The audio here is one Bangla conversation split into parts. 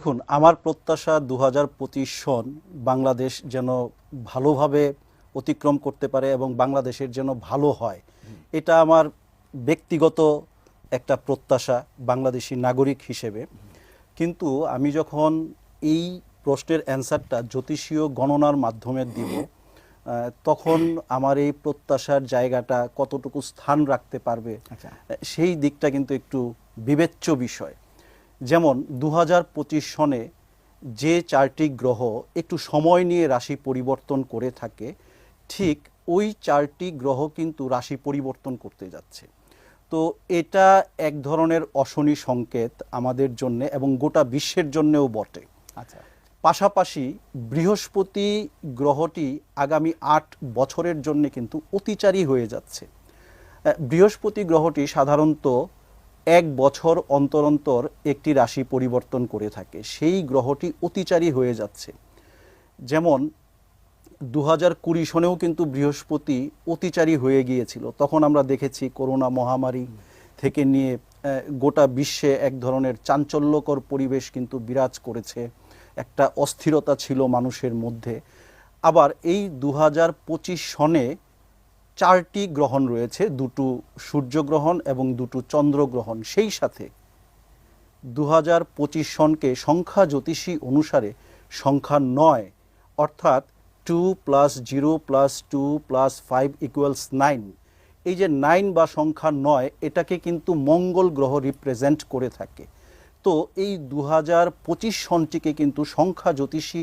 দেখুন আমার প্রত্যাশা দু হাজার পঁচিশ সন বাংলাদেশ যেন ভালোভাবে অতিক্রম করতে পারে এবং বাংলাদেশের যেন ভালো হয়। এটা আমার ব্যক্তিগত একটা প্রত্যাশা বাংলাদেশি নাগরিক হিসেবে। কিন্তু আমি যখন এই প্রশ্নের অ্যান্সারটা জ্যোতিষীয় গণনার মাধ্যমে দিব তখন আমার এই প্রত্যাশার জায়গাটা কতটুকু স্থান রাখতে পারবে আচ্ছা। সেই দিকটা কিন্তু একটু বিবেচ্য বিষয়। যেমন দু হাজার পঁচিশ সনে যে চারটি গ্রহ একটু সময় নিয়ে রাশি পরিবর্তন করে থাকে ঠিক ওই চারটি গ্রহ কিন্তু রাশি পরিবর্তন করতে যাচ্ছে। তো এটা এক ধরনের অশনি সংকেত আমাদের জন্য এবং গোটা বিশ্বের জন্যেও বটে। আচ্ছা। পাশাপাশি বৃহস্পতি গ্রহটি আগামী আট বছরের জন্য কিন্তু অতিচারী হয়ে যাচ্ছে। বৃহস্পতি গ্রহটি সাধারণত এক বছর অন্তর অন্তর একটি রাশি পরিবর্তন করে থাকে। সেই গ্রহটি অতিচারী হয়ে যাচ্ছে। যেমন দু হাজার কুড়ি সনেও কিন্তু বৃহস্পতি অতিচারী হয়ে গিয়েছিল। তখন আমরা দেখেছি করোনা মহামারী থেকে নিয়ে গোটা বিশ্বে এক ধরনের চাঞ্চল্যকর পরিবেশ কিন্তু বিরাজ করেছে। একটা অস্থিরতা ছিল মানুষের মধ্যে। আবার এই দু হাজার পঁচিশ সনে চারটি গ্রহণ রয়েছে, দুটো সূর্যগ্রহণ এবং দুটো চন্দ্রগ্রহণ। সেই সাথে দু হাজার পঁচিশ সনকে সংখ্যা জ্যোতিষী অনুসারে সংখ্যা নয়, অর্থাৎ two plus zero plus two plus five equals nine এই যে নাইন বা সংখ্যা নয়, এটাকে কিন্তু মঙ্গল গ্রহ রিপ্রেজেন্ট করে থাকে। তো এই দু হাজার পঁচিশ সনটিকে কিন্তু সংখ্যা জ্যোতিষী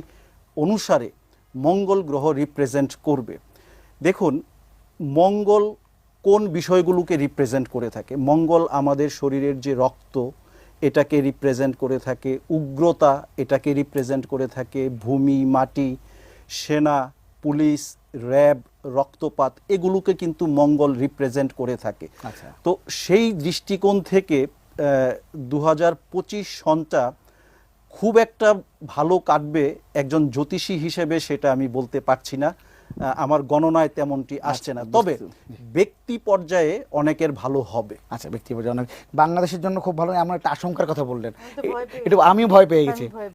অনুসারে মঙ্গল গ্রহ রিপ্রেজেন্ট করবে। দেখুন মঙ্গল কোন বিষয়গুলোকে রিপ্রেজেন্ট করে থাকে? মঙ্গল আমাদের শরীরের যে রক্ত এটাকে রিপ্রেজেন্ট করে থাকে। উগ্রতা এটাকে রিপ্রেজেন্ট করে থাকে। ভূমি মাটি সেনা পুলিশ র্যাব রক্তপাত এগুলোকে কিন্তু মঙ্গল রিপ্রেজেন্ট করে থাকে। আচ্ছা। তো সেই দৃষ্টিকোণ থেকে দু হাজার পঁচিশ সনটা খুব একটা ভালো কাটবে একজন জ্যোতিষী হিসেবে সেটা আমি বলতে পারছি না। আমার গণনায় তেমনটি আসছে না। তবে ব্যক্তি পর্যায়ে অনেকের ভালো হবে। আচ্ছা ব্যক্তি পর্যায়ে অনেক বাংলাদেশের জন্য খুব ভালো আমার একটা আশঙ্কার কথা বললেন। এটা আমিও ভয় পেয়ে গেছি।